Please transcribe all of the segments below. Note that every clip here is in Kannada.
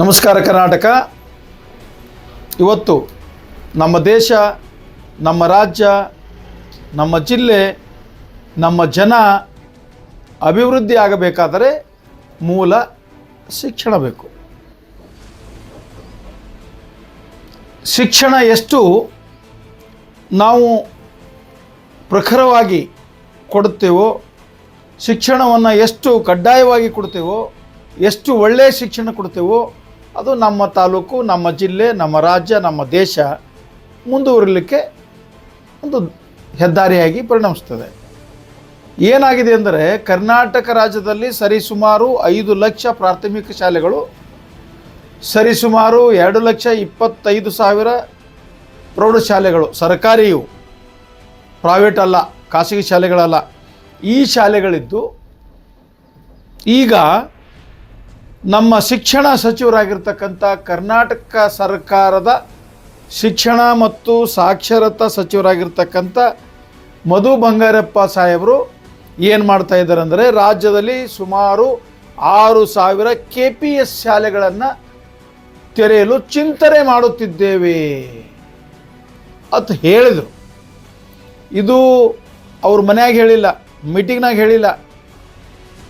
ನಮಸ್ಕಾರ ಕರ್ನಾಟಕ. ಇವತ್ತು ನಮ್ಮ ದೇಶ, ನಮ್ಮ ರಾಜ್ಯ, ನಮ್ಮ ಜಿಲ್ಲೆ, ನಮ್ಮ ಜನ ಅಭಿವೃದ್ಧಿ ಆಗಬೇಕಾದರೆ ಮೂಲ ಶಿಕ್ಷಣ ಬೇಕು. ಶಿಕ್ಷಣ ಎಷ್ಟು ನಾವು ಪ್ರಖರವಾಗಿ ಕೊಡುತ್ತೇವೋ, ಶಿಕ್ಷಣವನ್ನು ಎಷ್ಟು ಕಡ್ಡಾಯವಾಗಿ ಕೊಡ್ತೇವೋ ಎಷ್ಟು ಒಳ್ಳೆಯ ಶಿಕ್ಷಣ ಕೊಡ್ತೇವೋ ಅದು ನಮ್ಮ ತಾಲೂಕು, ನಮ್ಮ ಜಿಲ್ಲೆ, ನಮ್ಮ ರಾಜ್ಯ, ನಮ್ಮ ದೇಶ ಮುಂದುವರಿಲಿಕ್ಕೆ ಒಂದು ಹೆದ್ದಾರಿಯಾಗಿ ಪರಿಣಮಿಸ್ತದೆ. ಏನಾಗಿದೆ ಅಂದರೆ ಕರ್ನಾಟಕ ರಾಜ್ಯದಲ್ಲಿ ಸರಿಸುಮಾರು ಐದು ಲಕ್ಷ ಪ್ರಾಥಮಿಕ ಶಾಲೆಗಳು, ಸರಿಸುಮಾರು ಎರಡು ಲಕ್ಷ ಇಪ್ಪತ್ತೈದು ಸಾವಿರ ಪ್ರೌಢಶಾಲೆಗಳು, ಸರ್ಕಾರಿಯು ಪ್ರೈವೇಟ್ ಅಲ್ಲ, ಖಾಸಗಿ ಶಾಲೆಗಳಲ್ಲ, ಈ ಶಾಲೆಗಳಿದ್ದು ಈಗ ನಮ್ಮ ಶಿಕ್ಷಣ ಸಚಿವರಾಗಿರ್ತಕ್ಕಂಥ ಕರ್ನಾಟಕ ಸರ್ಕಾರದ ಶಿಕ್ಷಣ ಮತ್ತು ಸಾಕ್ಷರತಾ ಸಚಿವರಾಗಿರ್ತಕ್ಕಂಥ ಮಧು ಬಂಗಾರಪ್ಪ ಸಾಹೇಬರು ಏನು ಮಾಡ್ತಾ ಇದ್ದಾರೆ ಅಂದರೆ ರಾಜ್ಯದಲ್ಲಿ ಸುಮಾರು ಆರು ಸಾವಿರ ಕೆ ಪಿ ಎಸ್ ಶಾಲೆಗಳನ್ನು ತೆರೆಯಲು ಚಿಂತನೆ ಮಾಡುತ್ತಿದ್ದೇವೆ ಅಂತ ಹೇಳಿದರು. ಇದು ಅವ್ರ ಮನೆಯಾಗ ಹೇಳಿಲ್ಲ ಮೀಟಿಂಗ್ನಾಗ ಹೇಳಿಲ್ಲ,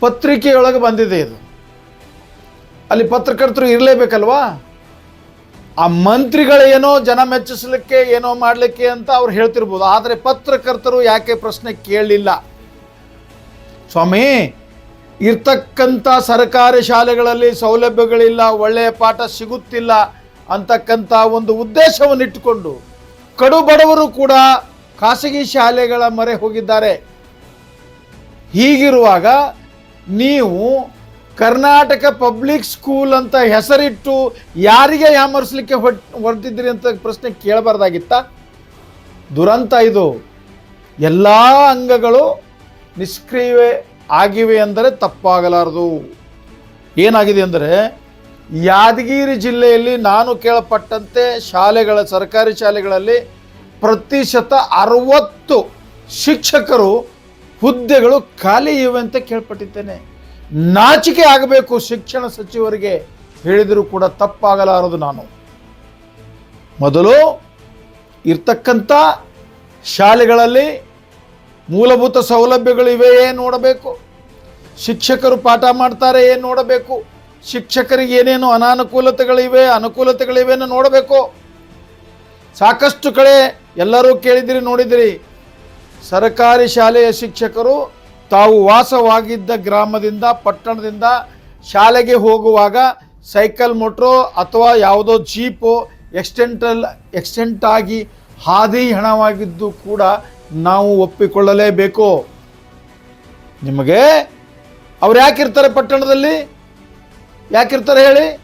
ಪತ್ರಿಕೆಯೊಳಗೆ ಬಂದಿದೆ ಇದು. ಅಲ್ಲಿ ಪತ್ರಕರ್ತರು ಇರಲೇಬೇಕಲ್ವಾ? ಆ ಮಂತ್ರಿಗಳೇನೋ ಜನ ಮೆಚ್ಚಿಸ್ಲಿಕ್ಕೆ, ಏನೋ ಮಾಡಲಿಕ್ಕೆ ಅಂತ ಅವ್ರು ಹೇಳ್ತಿರ್ಬೋದು. ಆದರೆ ಪತ್ರಕರ್ತರು ಯಾಕೆ ಪ್ರಶ್ನೆ ಕೇಳಲಿಲ್ಲ? ಸ್ವಾಮಿ, ಇರ್ತಕ್ಕಂಥ ಸರ್ಕಾರಿ ಶಾಲೆಗಳಲ್ಲಿ ಸೌಲಭ್ಯಗಳಿಲ್ಲ, ಒಳ್ಳೆಯ ಪಾಠ ಸಿಗುತ್ತಿಲ್ಲ ಅಂತಕ್ಕಂಥ ಒಂದು ಉದ್ದೇಶವನ್ನು ಇಟ್ಟುಕೊಂಡು ಕಡು ಬಡವರು ಕೂಡ ಖಾಸಗಿ ಶಾಲೆಗಳ ಮೊರೆ ಹೋಗಿದ್ದಾರೆ. ಹೀಗಿರುವಾಗ ನೀವು ಕರ್ನಾಟಕ ಪಬ್ಲಿಕ್ ಸ್ಕೂಲ್ ಅಂತ ಹೆಸರಿಟ್ಟು ಯಾರಿಗೆ ಯಾಮರ್ಸ್ಲಿಕ್ಕೆ ಹೊಟ್ ಹೊರಟಿದ್ರಿ ಅಂತ ಪ್ರಶ್ನೆ ಕೇಳಬಾರ್ದಾಗಿತ್ತ? ದುರಂತ ಇದು. ಎಲ್ಲ ಅಂಗಗಳು ನಿಷ್ಕ್ರಿಯ ಆಗಿವೆ ಅಂದರೆ ತಪ್ಪಾಗಲಾರದು. ಏನಾಗಿದೆ ಅಂದರೆ, ಯಾದಗಿರಿ ಜಿಲ್ಲೆಯಲ್ಲಿ ನಾನು ಕೇಳಪಟ್ಟಂತೆ ಶಾಲೆಗಳ, ಸರ್ಕಾರಿ ಶಾಲೆಗಳಲ್ಲಿ ಪ್ರತಿಶತ ಅರವತ್ತು ಶಿಕ್ಷಕರು ಹುದ್ದೆಗಳು ಖಾಲಿ ಇವೆ ಅಂತ ಕೇಳ್ಪಟ್ಟಿದ್ದೇನೆ. ನಾಚಿಕೆ ಆಗಬೇಕು ಶಿಕ್ಷಣ ಸಚಿವರಿಗೆ ಹೇಳಿದರೂ ಕೂಡ ತಪ್ಪಾಗಲಾರದು ನಾನು. ಮೊದಲು ಇರ್ತಕ್ಕಂಥ ಶಾಲೆಗಳಲ್ಲಿ ಮೂಲಭೂತ ಸೌಲಭ್ಯಗಳಿವೆಯೇ ನೋಡಬೇಕು. ಶಿಕ್ಷಕರು ಪಾಠ ಮಾಡ್ತಾರೆ ಏನು ನೋಡಬೇಕು. ಶಿಕ್ಷಕರಿಗೆ ಏನೇನು ಅನಾನುಕೂಲತೆಗಳಿವೆ ಅನುಕೂಲತೆಗಳಿವೆಯನ್ನು ನೋಡಬೇಕು. ಸಾಕಷ್ಟು ಕಡೆ ಎಲ್ಲರೂ ಕೇಳಿದಿರಿ, ನೋಡಿದಿರಿ. ಸರ್ಕಾರಿ ಶಾಲೆಯ ಶಿಕ್ಷಕರು ತಾವು ವಾಸವಾಗಿದ್ದ ಗ್ರಾಮದಿಂದ, ಪಟ್ಟಣದಿಂದ ಶಾಲೆಗೆ ಹೋಗುವಾಗ ಸೈಕಲ್, ಮೋಟ್ರೋ ಅಥವಾ ಯಾವುದೋ ಜೀಪು ಎಕ್ಸ್ಟೆಂಟಲ್, ಎಕ್ಸ್ಟೆಂಟ್ ಆಗಿ ಹಾದಿ ಹಣವಾಗಿದ್ದು ಕೂಡ ನಾವು ಒಪ್ಪಿಕೊಳ್ಳಲೇಬೇಕು. ನಿಮಗೆ? ಅವ್ರು ಯಾಕಿರ್ತಾರೆ ಪಟ್ಟಣದಲ್ಲಿ? ಯಾಕಿರ್ತಾರೆ ಹೇಳಿ?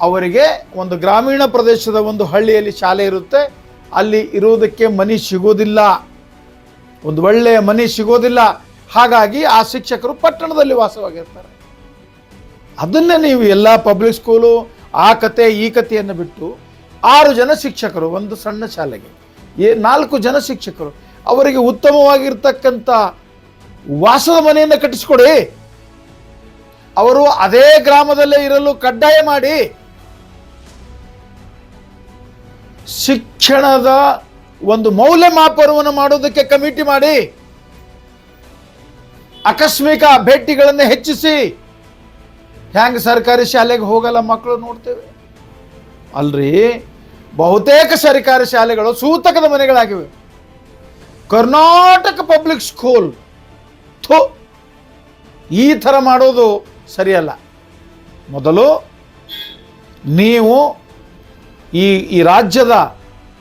ಅವರಿಗೆ ಒಂದು ಗ್ರಾಮೀಣ ಪ್ರದೇಶದ ಒಂದು ಹಳ್ಳಿಯಲ್ಲಿ ಶಾಲೆ ಇರುತ್ತೆ. ಅಲ್ಲಿ ಇರುವುದಕ್ಕೆ ಮನಿ ಸಿಗೋದಿಲ್ಲ. ಒಂದು ಒಳ್ಳೆಯ ಮನಿ ಸಿಗೋದಿಲ್ಲ. ಹಾಗಾಗಿ ಆ ಶಿಕ್ಷಕರು ಪಟ್ಟಣದಲ್ಲಿ ವಾಸವಾಗಿರ್ತಾರೆ. ಅದನ್ನೇ ನೀವು ಎಲ್ಲ ಪಬ್ಲಿಕ್ ಸ್ಕೂಲು ಆ ಕತೆ ಈ ಕಥೆಯನ್ನು ಬಿಟ್ಟು ಆರು ಜನ ಶಿಕ್ಷಕರು, ಒಂದು ಸಣ್ಣ ಶಾಲೆಗೆ ಏ ನಾಲ್ಕು ಜನ ಶಿಕ್ಷಕರು, ಅವರಿಗೆ ಉತ್ತಮವಾಗಿರ್ತಕ್ಕಂಥ ವಾಸದ ಮನೆಯನ್ನು ಕಟ್ಟಿಸಿಕೊಡಿ. ಅವರು ಅದೇ ಗ್ರಾಮದಲ್ಲೇ ಇರಲು ಕಡ್ಡಾಯ ಮಾಡಿ. ಶಿಕ್ಷಣದ ಒಂದು ಮೌಲ್ಯಮಾಪನವನ್ನು ಮಾಡೋದಕ್ಕೆ ಕಮಿಟಿ ಮಾಡಿ. ಆಕಸ್ಮಿಕ ಭೇಟಿಗಳನ್ನು ಹೆಚ್ಚಿಸಿ. ಹ್ಯಾಂಗೆ ಸರ್ಕಾರಿ ಶಾಲೆಗೆ ಹೋಗಲ್ಲ ಮಕ್ಕಳು ನೋಡ್ತೇವೆ. ಅಲ್ರಿ, ಬಹುತೇಕ ಸರ್ಕಾರಿ ಶಾಲೆಗಳು ಸೂತಕದ ಮನೆಗಳಾಗಿವೆ. ಕರ್ನಾಟಕ ಪಬ್ಲಿಕ್ ಸ್ಕೂಲ್ ಥೋ, ಈ ಥರ ಮಾಡೋದು ಸರಿಯಲ್ಲ. ಮೊದಲು ನೀವು ಈ ಈ ರಾಜ್ಯದ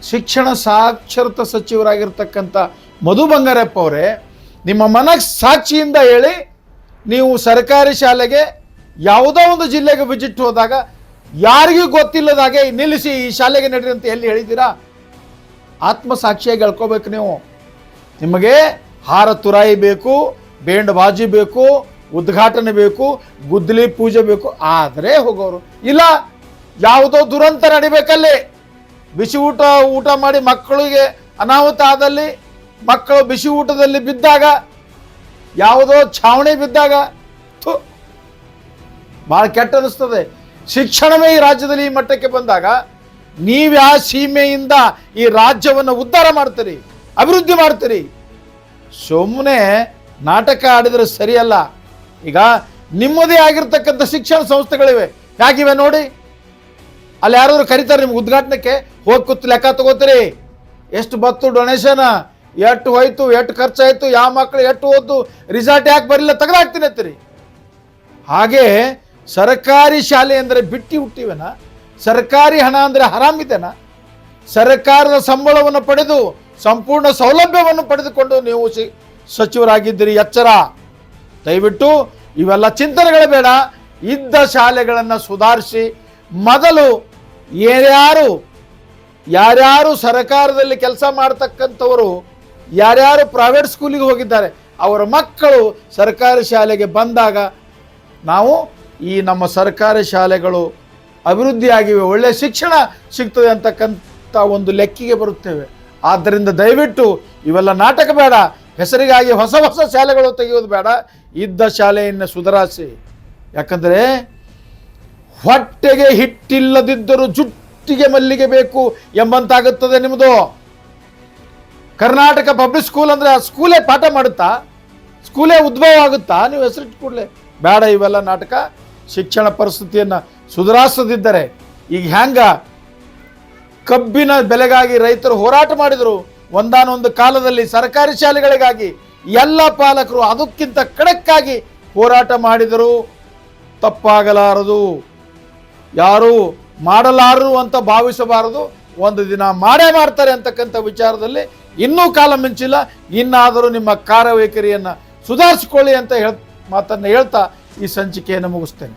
ಶಿಕ್ಷಣ ಸಾಕ್ಷರತಾ ಸಚಿವರಾಗಿರ್ತಕ್ಕಂಥ ಮಧು ಬಂಗಾರಪ್ಪ ಅವರೇ ನಿಮ್ಮ ಮನಸ್ಸು ಸಾಕ್ಷಿಯಿಂದ ಹೇಳಿ ನೀವು ಸರ್ಕಾರಿ ಶಾಲೆಗೆ ಯಾವುದೋ ಒಂದು ಜಿಲ್ಲೆಗೆ ವಿಸಿಟ್ ಹೋದಾಗ ಯಾರಿಗೂ ಗೊತ್ತಿಲ್ಲದಾಗೆ ನಿಲ್ಲಿಸಿ ಈ ಶಾಲೆಗೆ ನಡೀರಿ ಅಂತ ಎಲ್ಲಿ ಹೇಳಿದ್ದೀರಾ? ಆತ್ಮಸಾಕ್ಷಿಯಾಗಿ ಹೇಳ್ಕೋಬೇಕು ನೀವು. ನಿಮಗೆ ಹಾರ ತುರಾಯಿ ಬೇಕು ಬೇಂಡ್ ಬಾಜಿ ಬೇಕು, ಉದ್ಘಾಟನೆ ಬೇಕು, ಗುದ್ದಲಿ ಪೂಜೆ ಬೇಕು, ಆದರೆ ಹೋಗೋರು ಇಲ್ಲ. ಯಾವುದೋ ದುರಂತ ನಡಿಬೇಕಲ್ಲಿ. ಬಿಸಿ ಊಟ ಊಟ ಮಾಡಿ ಮಕ್ಕಳಿಗೆ ಅನಾಹುತ ಆದಲ್ಲಿ ಮಕ್ಕಳು ಬಿಸಿ ಊಟದಲ್ಲಿ ಬಿದ್ದಾಗ, ಯಾವುದೋ ಛಾವಣಿ ಬಿದ್ದಾಗ, ಥು, ಭಾಳ ಕೆಟ್ಟ ಅನಿಸ್ತದೆ. ಶಿಕ್ಷಣವೇ ಈ ರಾಜ್ಯದಲ್ಲಿ ಈ ಮಟ್ಟಕ್ಕೆ ಬಂದಾಗ, ನೀವು ಯಾವ ಸೀಮೆಯಿಂದ ಈ ರಾಜ್ಯವನ್ನು ಉದ್ಧಾರ ಮಾಡ್ತೀರಿ, ಅಭಿವೃದ್ಧಿ ಮಾಡ್ತೀರಿ ಸುಮ್ಮನೆ ನಾಟಕ ಆಡಿದರೆ ಸರಿಯಲ್ಲ. ಈಗ ನಿಮ್ಮದೇ ಆಗಿರ್ತಕ್ಕಂಥ ಶಿಕ್ಷಣ ಸಂಸ್ಥೆಗಳಿವೆ. ಯಾಕಿವೆ ನೋಡಿ? ಅಲ್ಲಿ ಯಾರಾದರೂ ಕರೀತಾರೆ ನಿಮ್ಗೆ ಉದ್ಘಾಟನೆಗೆ ಹೋಗಿ ಕೂತು ಲೆಕ್ಕ ತಗೋತೀರಿ. ಎಷ್ಟು ಬತ್ತು ಡೊನೇಷನ್ ಎಷ್ಟು ಹೋಯ್ತು ಎಷ್ಟು ಖರ್ಚಾಯ್ತು, ಯಾವ ಮಕ್ಕಳು ಎಷ್ಟು ಓದ್ದು ರಿಸಲ್ಟ್ ಯಾಕೆ ಬರಲಿಲ್ಲ, ತೆಗೆದಾಕ್ತೀನಿ ಅಂತೀರಿ. ಹಾಗೆ ಸರ್ಕಾರಿ ಶಾಲೆ ಅಂದರೆ ಬಿಟ್ಟಿ ಹುಟ್ಟಿವೆನ? ಸರ್ಕಾರಿ ಹಣ ಅಂದರೆ ಹರಾಮಿದೆನಾ? ಸರ್ಕಾರದ ಸಂಬಳವನ್ನು ಪಡೆದು, ಸಂಪೂರ್ಣ ಸೌಲಭ್ಯವನ್ನು ಪಡೆದುಕೊಂಡು ನೀವು ಸಚಿವರಾಗಿದ್ದೀರಿ, ಎಚ್ಚರ. ದಯವಿಟ್ಟು ಇವೆಲ್ಲ ಚಿಂತನೆಗಳು ಬೇಡ. ಇದ್ದ ಶಾಲೆಗಳನ್ನು ಸುಧಾರಿಸಿ. ಮೊದಲು ಯಾರ್ಯಾರು ಯಾರ್ಯಾರು ಸರ್ಕಾರದಲ್ಲಿ ಕೆಲಸ ಮಾಡ್ತಕ್ಕಂಥವರು ಯಾರ್ಯಾರು ಪ್ರೈವೇಟ್ ಸ್ಕೂಲಿಗೆ ಹೋಗಿದ್ದಾರೆ, ಅವರ ಮಕ್ಕಳು ಸರ್ಕಾರಿ ಶಾಲೆಗೆ ಬಂದಾಗ ನಾವು ಈ ನಮ್ಮ ಸರ್ಕಾರಿ ಶಾಲೆಗಳು ಅಭಿವೃದ್ಧಿಯಾಗಿವೆ ಒಳ್ಳೆಯ ಶಿಕ್ಷಣ ಸಿಗ್ತದೆ ಅಂತಕ್ಕಂಥ ಒಂದು ಲೆಕ್ಕಿಗೆ ಬರುತ್ತೇವೆ. ಆದ್ದರಿಂದ ದಯವಿಟ್ಟು ಇವೆಲ್ಲ ನಾಟಕ ಬೇಡ, ಹೆಸರಿಗಾಗಿ ಹೊಸ ಹೊಸ ಶಾಲೆಗಳು ತೆಗೆಯೋದು ಬೇಡ, ಇದ್ದ ಶಾಲೆಯನ್ನು ಸುಧಾರಿಸಿ. ಯಾಕಂದರೆ ಹೊಟ್ಟೆಗೆ ಹಿಟ್ಟಿಲ್ಲದಿದ್ದರೂ ಜುಟ್ಟಿಗೆ ಮಲ್ಲಿಗೆ ಬೇಕು ಎಂಬಂತಾಗುತ್ತದೆ ನಿಮ್ಮದು. ಕರ್ನಾಟಕ ಪಬ್ಲಿಕ್ ಸ್ಕೂಲ್ ಅಂದರೆ ಆ ಸ್ಕೂಲೇ ಪಾಠ ಮಾಡುತ್ತಾ? ಸ್ಕೂಲೇ ಉದ್ಭವ ಆಗುತ್ತಾ? ನೀವು ಹೆಸರಿಟ್ಟು ಕೂಡಲೇ. ಬೇಡ ಇವೆಲ್ಲ ನಾಟಕ. ಶಿಕ್ಷಣ ಪರಿಸ್ಥಿತಿಯನ್ನು ಸುಧಾರಿಸದಿದ್ದರೆ ಈಗ ಹ್ಯಾಂಗ? ಕಬ್ಬಿನ ಬೆಲೆಗಾಗಿ ರೈತರು ಹೋರಾಟ ಮಾಡಿದರು. ಒಂದಾನೊಂದು ಕಾಲದಲ್ಲಿ ಸರ್ಕಾರಿ ಶಾಲೆಗಳಿಗಾಗಿ ಎಲ್ಲ ಪಾಲಕರು ಅದಕ್ಕಿಂತ ಕಡಕ್ಕಾಗಿ ಹೋರಾಟ ಮಾಡಿದರು. ತಪ್ಪಾಗಲಾರದು. ಯಾರು ಮಾಡಲಾರರು ಅಂತ ಭಾವಿಸಬಾರದು. ಒಂದು ದಿನ ಮಾಡೇ ಮಾಡ್ತಾರೆ ಅಂತಕ್ಕಂಥ ವಿಚಾರದಲ್ಲಿ ಇನ್ನೂ ಕಾಲ ಮಿಂಚಿಲ್ಲ. ಇನ್ನಾದರೂ ನಿಮ್ಮ ಕಾರ್ಯವೈಖರಿಯನ್ನು ಸುಧಾರಿಸಿಕೊಳ್ಳಿ ಅಂತ ಹೇಳ್ ಮಾತನ್ನು ಹೇಳ್ತಾ ಈ ಸಂಚಿಕೆಯನ್ನು ಮುಗಿಸ್ತೇನೆ.